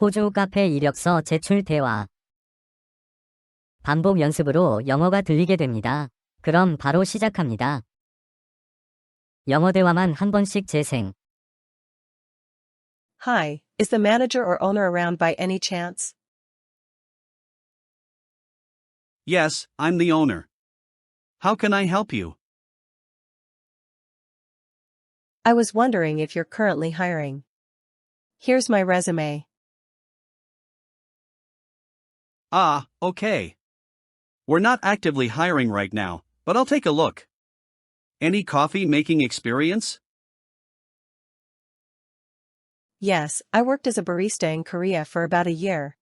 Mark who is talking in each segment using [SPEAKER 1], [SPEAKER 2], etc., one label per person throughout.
[SPEAKER 1] 호주 카페 이력서 제출 대화. 반복 연습으로 영어가 들리게 됩니다. 그럼 바로 시작합니다. 영어 대화만 한 번씩 재생.
[SPEAKER 2] Hi, is the manager or owner around by any chance?
[SPEAKER 3] Yes, I'm the owner. How can I help you?
[SPEAKER 2] I was wondering if you're currently hiring. Here's my resume.
[SPEAKER 3] Ah, okay. We're not actively hiring right now, but I'll take a look. Any coffee making experience?
[SPEAKER 2] Yes, I worked as a barista in Korea for about a year.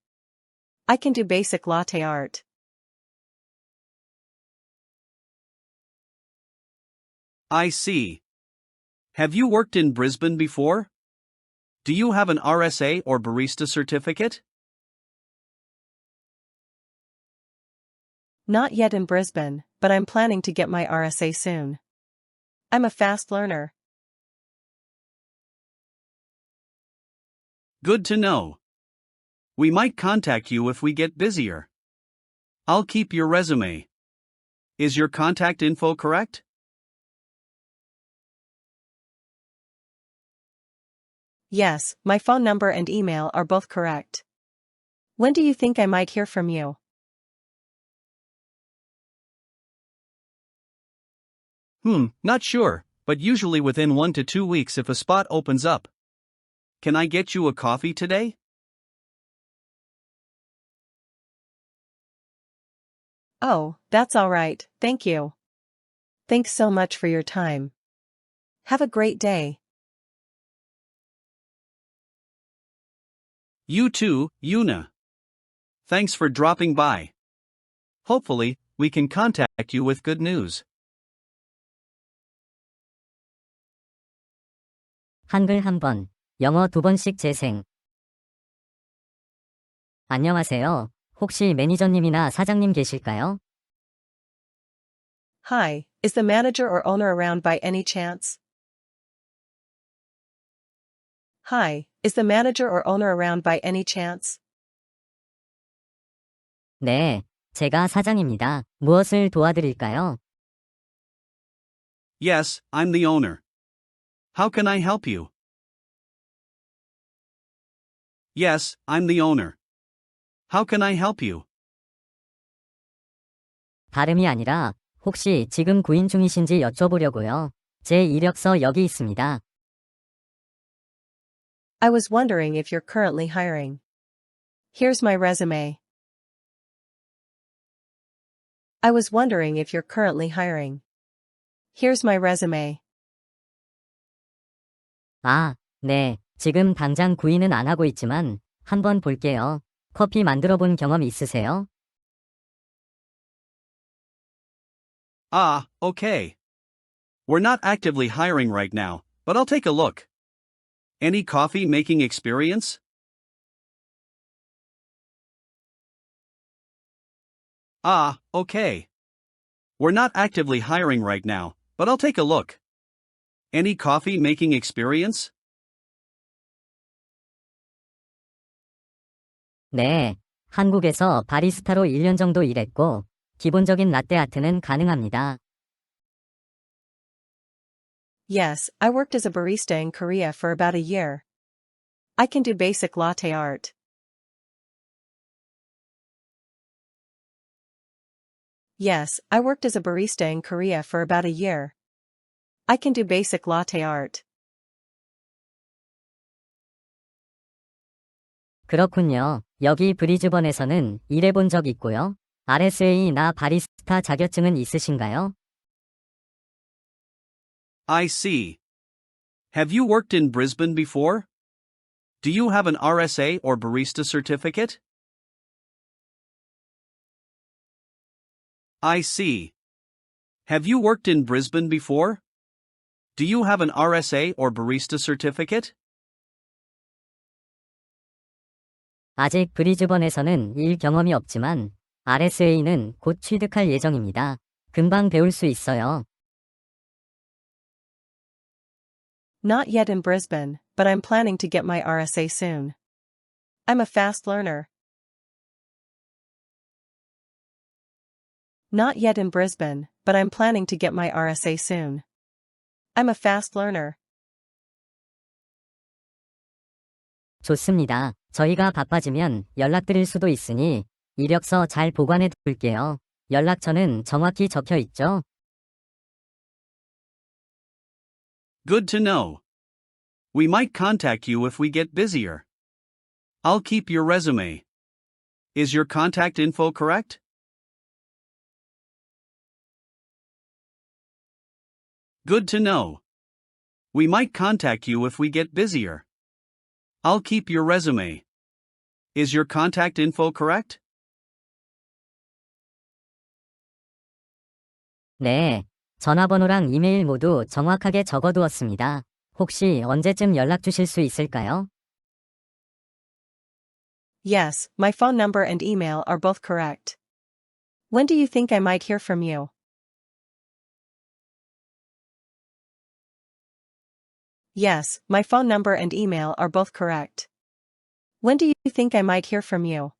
[SPEAKER 2] I can do basic latte art.
[SPEAKER 3] I see. Have you worked in Brisbane before? Do you have an RSA or barista certificate?
[SPEAKER 2] Not yet in Brisbane, but I'm planning to get my RSA soon. I'm a fast learner.
[SPEAKER 3] Good to know. We might contact you if we get busier. I'll keep your resume. Is your contact info correct?
[SPEAKER 2] Yes, my phone number and email are both correct. When do you think I might hear from you?
[SPEAKER 3] Hmm, not sure, but usually within one to two weeks if a spot opens up. Can I get you a coffee today?
[SPEAKER 2] Oh, that's all right, thank you. Thanks so much for your time. Have a great day.
[SPEAKER 3] You too, Yuna. Thanks for dropping by. Hopefully, we can contact you with good news.
[SPEAKER 1] 한글 한 번, 영어 두 번씩 재생. 안녕하세요. 혹시 매니저님이나 사장님 계실까요?
[SPEAKER 2] Hi, is the manager or owner around by any chance? Hi, is the manager or owner around by any chance?
[SPEAKER 1] 네, 제가 사장입니다. 무엇을 도와드릴까요?
[SPEAKER 3] Yes, I'm the owner. How can I help you? Yes, I'm the owner. How can I help you?
[SPEAKER 1] 다름이 아니라 혹시 지금 구인 중이신지 여쭤보려고요. 제 이력서 여기 있습니다.
[SPEAKER 2] I was wondering if you're currently hiring. Here's my resume. I was wondering if you're currently hiring. Here's my resume.
[SPEAKER 1] 아, 네. 지금 당장 구인은 안 하고 있지만 한번 볼게요. 커피 만들어 본 경험 있으세요?
[SPEAKER 3] Ah, okay. We're not actively hiring right now, but I'll take a look. Any coffee making experience? Ah, okay. We're not actively hiring right now, but I'll take a look. Any coffee making experience?
[SPEAKER 1] 네. 한국에서 바리스타로 1년 정도 일했고 기본적인 라떼 아트는 가능합니다.
[SPEAKER 2] Yes, I worked as a barista in Korea for about a year. I can do basic latte art. Yes, I worked as a barista in Korea for about a year. I can do basic latte art.
[SPEAKER 1] 그렇군요. 여기 브리즈번에서는 일해본 적 있고요. RSA나 바리스타 자격증은 있으신가요?
[SPEAKER 3] I see. Have you worked in Brisbane before? Do you have an RSA or barista certificate? I see. Have you worked in Brisbane before? Do you have an RSA or barista certificate?
[SPEAKER 1] 아직 브리즈번에서는 일 경험이 없지만 RSA는 곧 취득할 예정입니다. 금방 배울 수 있어요.
[SPEAKER 2] Not yet in Brisbane, but I'm planning to get my RSA soon. I'm a fast learner. Not yet in Brisbane, but I'm planning to get my RSA soon. I'm a fast learner.
[SPEAKER 1] 좋습니다. 저희가 바빠지면 연락드릴 수도 있으니 이력서 잘 보관해 둘게요. 연락처는 정확히 적혀 있죠?
[SPEAKER 3] Good to know. We might contact you if we get busier. I'll keep your resume. Is your contact info correct? Good to know. We might contact you if we get busier. I'll keep your resume. Is your contact info correct?
[SPEAKER 1] 네. 전화번호랑 이메일 모두 정확하게 적어두었습니다. 혹시 언제쯤 연락 주실 수 있을까요?
[SPEAKER 2] Yes, my phone number and email are both correct. When do you think I might hear from you? Yes, my phone number and email are both correct. When do you think I might hear from you?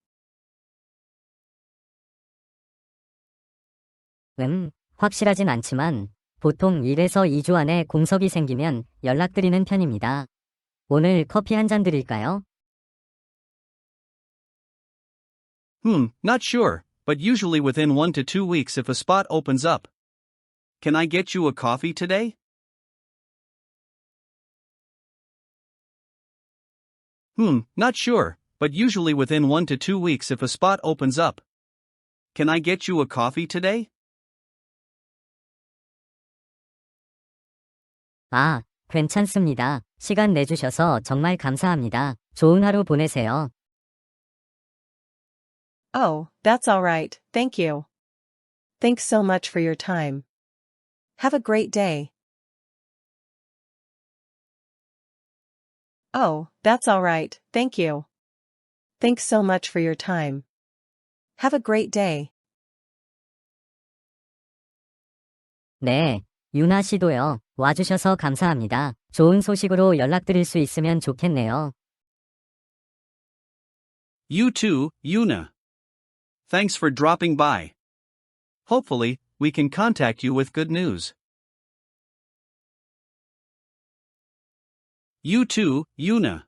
[SPEAKER 1] 음, 확실하진 않지만 보통 1에서 2주 안에 공석이 생기면 연락드리는 편입니다. 오늘 커피 한 잔 드릴까요?
[SPEAKER 3] Hmm, not sure, but usually within one to two weeks if a spot opens up. Can I get you a coffee today? Hmm, not sure, but usually within one to two weeks if a spot opens up. Can I get you a coffee today?
[SPEAKER 1] 아, 괜찮습니다. 시간 내주셔서 정말 감사합니다. 좋은 하루 보내세요.
[SPEAKER 2] Oh, that's all right, thank you. Thanks so much for your time. Have a great day. Oh, that's all right, thank you. Thanks so much for your time. Have a great day.
[SPEAKER 1] 네, 유나 씨도요. 와주셔서 감사합니다. 좋은 소식으로 연락드릴 수 있으면 좋겠네요.
[SPEAKER 3] You too, Yuna. Thanks for dropping by. Hopefully, we can contact you with good news. You too, Yuna.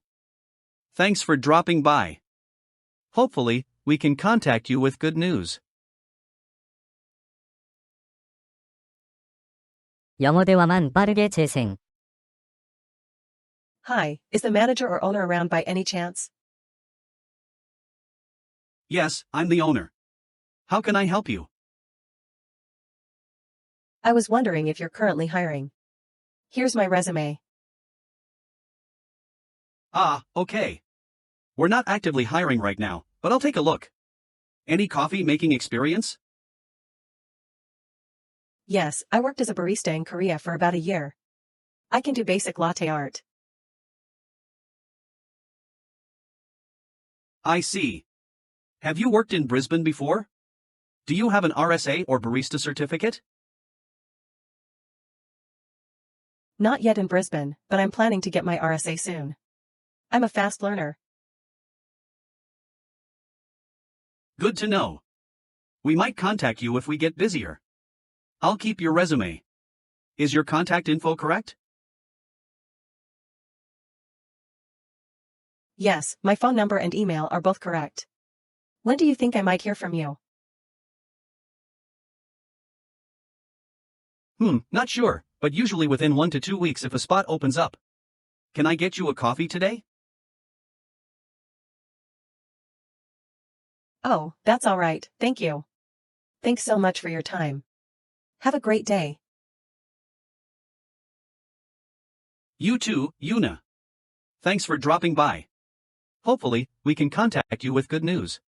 [SPEAKER 3] Thanks for dropping by. Hopefully, we can contact you with good news.
[SPEAKER 1] 영어 대화만 빠르게 재생.
[SPEAKER 2] Hi, is the manager or owner around by any chance?
[SPEAKER 3] Yes, I'm the owner. How can I help you?
[SPEAKER 2] I was wondering if you're currently hiring. Here's my resume.
[SPEAKER 3] Ah, okay. We're not actively hiring right now, but I'll take a look. Any coffee making experience?
[SPEAKER 2] Yes, I worked as a barista in Korea for about a year. I can do basic latte art.
[SPEAKER 3] I see. Have you worked in Brisbane before? Do you have an RSA or barista certificate?
[SPEAKER 2] Not yet in Brisbane, but I'm planning to get my RSA soon. I'm a fast learner.
[SPEAKER 3] Good to know. We might contact you if we get busier. I'll keep your resume. Is your contact info correct?
[SPEAKER 2] Yes, my phone number and email are both correct. When do you think I might hear from you?
[SPEAKER 3] Hmm, not sure, but usually within one to two weeks if a spot opens up. Can I get you a coffee today?
[SPEAKER 2] Oh, that's all right, thank you. Thanks so much for your time. Have a great day.
[SPEAKER 3] You too, Yuna. Thanks for dropping by. Hopefully, we can contact you with good news.